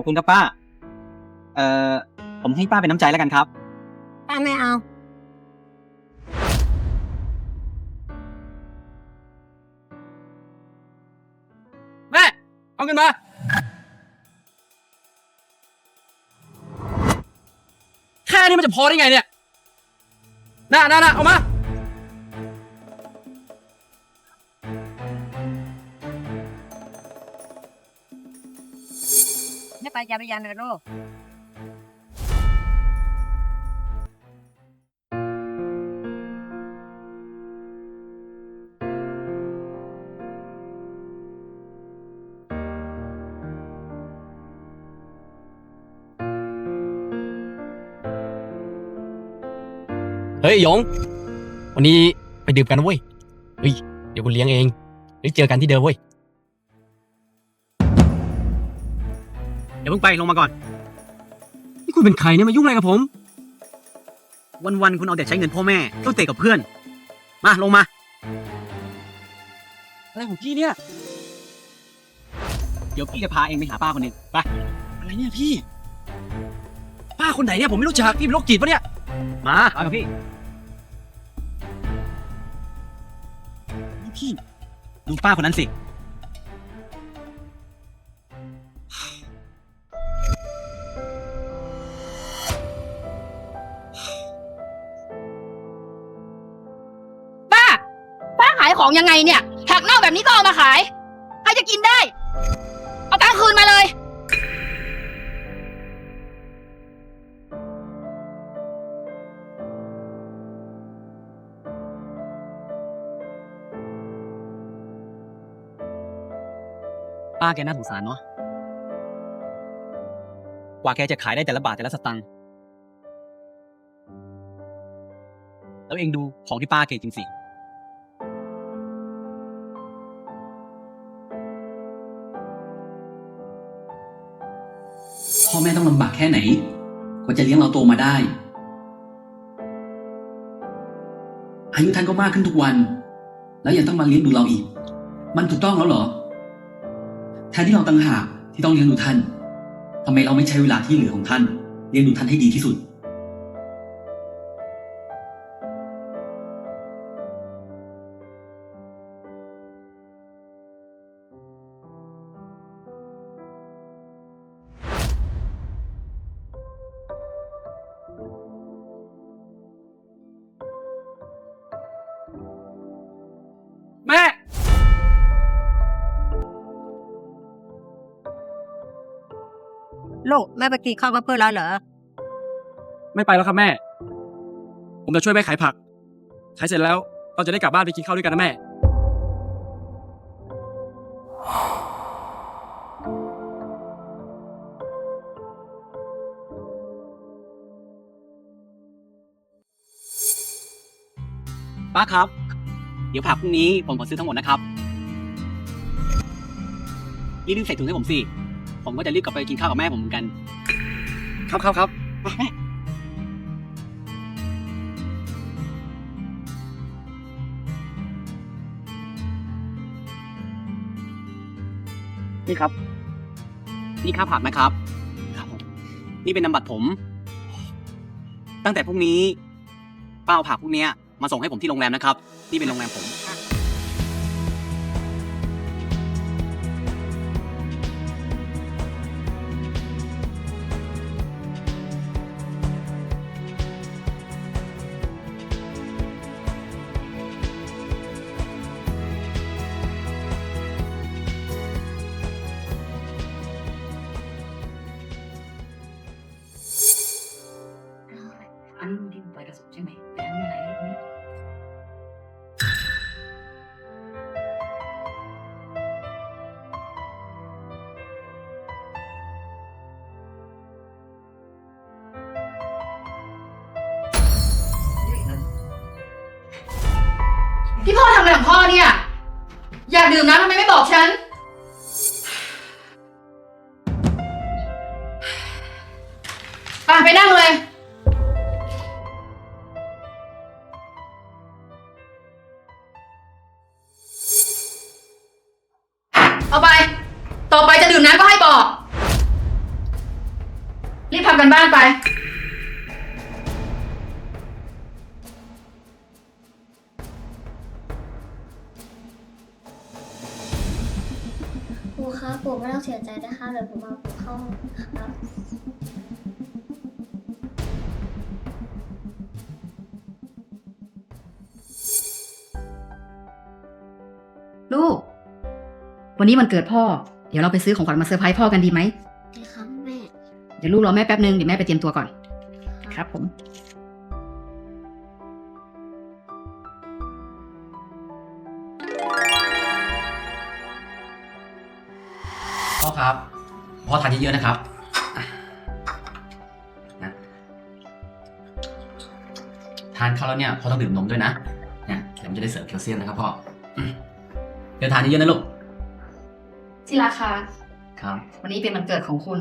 อบคุณครับป้า เอ่อ ผมให้ป้าเป็นน้ำใจแล้วกันครับ ป้าไม่เอา แม่ เอาเงินมา แค่นี้มันจะพอได้ไงเนี่ย น่าน่าน่าเอามา ไปยาไปยานเลยลูกเฮ้ยหยง วันนี้ไปดื่มกันนะเว้ย เฮ้ย เดี๋ยวกูเลี้ยงเองเฮ้ยเจอกันที่เดิมเว้ย เดี๋ยวเพิ่งไปลงมาก่อน นี่คุณเป็นใครเนี่ยมายุ่งอะไรกับผม วันๆคุณเอาแต่ใช้เงินพ่อแม่ต้องเตะกับเพื่อน มาลงมาอะไรของพี่เนี่ย เดี๋ยวพี่จะพาเองไปหาป้าคนหนึ่งไปอะไรเนี่ยพี่ ป้าคนไหนเนี่ยผมไม่รู้จักพี่เป็นโรคจิตปะเนี่ย มามากับพี่นี่พี่ดูป้าคนนั้นสิ ขายของยังไงเนี่ยผักเน่าแบบนี้ก็เอามาขาย ใครจะกินได้ เอาตังค์คืนมาเลย ป้าแกน่าสงสารเนาะกว่าแกจะขายได้แต่ละบาทแต่ละสตังค์แล้วเองดูของที่ป้าแกจริงสิ อแม่ต้องลำบากแค่ไหนกว่าจะเลี้ยงเราโตมาได้ อายุท่านก็มากขึ้นทุกวัน แล้วยังต้องมาเลี้ยงดูเราอีก มันถูกต้องแล้วเหรอแทนที่เราตั้งหากที่ต้องเลี้ยงดูท่านทำไมเราไม่ใช้เวลาที่เหลือของท่าน เลี้ยงดูท่านให้ดีที่สุด ลูกแม่ไปกินข้าวกับเพื่อนแล้วเหรอ ไม่ไปแล้วครับแม่ ผมจะช่วยแม่ขายผัก ขายเสร็จแล้วเราจะได้กลับบ้านไปกินข้าวด้วยกันนะแม่ ป้าครับ เดี๋ยวผักพรุ่งนี้ผมขอซื้อทั้งหมดนะครับรีบๆใส่ถุงให้ผมสิ ผมก็จะรีบกลับไปกินข้าวกับแม่ผมเหมือนกัน ครับครับครับนี่ครับ นี่ค่าผักนะครับ ครับผมนี่เป็นนามบัตรผม ตั้งแต่พรุ่งนี้ ป้าเอาผักพวกเนี้ยมาส่งให้ผมที่โรงแรมนะครับ นี่เป็นโรงแรมผม กระสุนใช่ไหมแต่อันนี้อะไรนี่พี่พ่อทำอะไรของพ่อเนี่ย อยากดื่มน้ำทำไมไม่บอกฉัน ไปไปนั่งเลย ต่อไปจะดื่มน้ำก็ให้บอก รีบทำกันบ้านไปปู่ครับปู่ไม่ต้องเสียใจนะคะเดี๋ยวผมเอาปู่เข้าห้องครับ ลูก วันนี้มันเกิดพ่อ เดี๋ยวเราไปซื้อของขวัญมาเซอร์ไพรส์พ่อกันดีไหมดีครับแม่เดี๋ยวลูกรอแม่แป๊บนึงเดี๋ยวแม่ไปเตรียมตัวก่อน ครับผม พ่อครับ พ่อทานเยอะๆนะครับอะนะทานข้าวแล้วเนี่ยพ่อต้องดื่มนมด้วยนะเนี่ยเดี๋ยวมันจะได้เสริมแคลเซียมนะครับพ่ออืมเดี๋ยวทานเยอะๆนะลูก ที่ราคา ครับ วันนี้เป็นวันเกิดของคุณ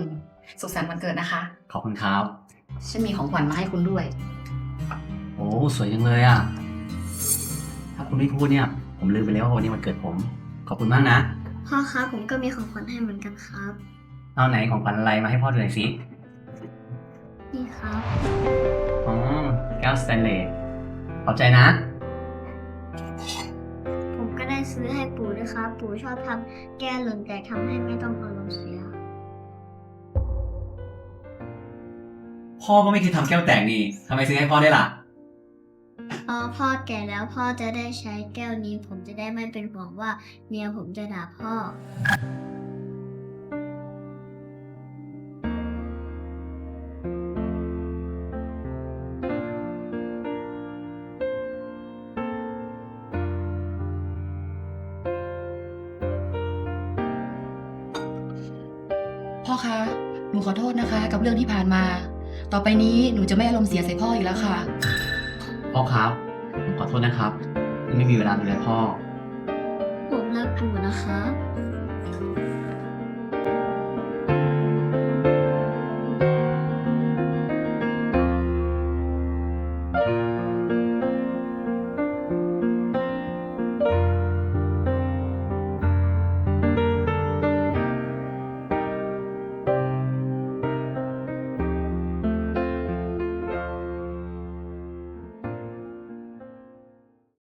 สุขสันต์วันเกิดนะคะ ขอบคุณครับ ฉันมีของขวัญมาให้คุณด้วย โอ้ สวยจังเลยอะ ถ้าคุณไม่พูดเนี่ย ผมลืมไปแล้วว่าวันนี้วันเกิดผม ขอบคุณมากนะ พ่อครับผมก็มีของขวัญให้เหมือนกันครับ เอาไหนของขวัญอะไรมาให้พ่อดูหน่อยสิ นี่ครับ อ๋อแก้วสแตนเลสขอบใจนะผมก็ได้ ซื้อให้ปู่ด้วยครับ ปู่ชอบทำแก้วหล่นแตกทำให้ไม่ต้องอารมณ์เสีย พ่อก็ไม่เคยทำแก้วแตกนี่ทำไมซื้อให้พ่อได้ล่ะพอพ่อแก่แล้วพ่อจะได้ใช้แก้วนี้ ผมจะได้ไม่เป็นห่วงว่าเมียผมจะด่าพ่อพ่อ คะ หนูขอโทษนะคะ กับเรื่องที่ผ่านมา ต่อไปนี้หนูจะไม่อารมณ์เสียใส่พ่ออีกแล้วค่ะ พ่อครับผมขอโทษนะครับที่ไม่มีเวลาดูแลพ่อ ผมรักปู่นะครับ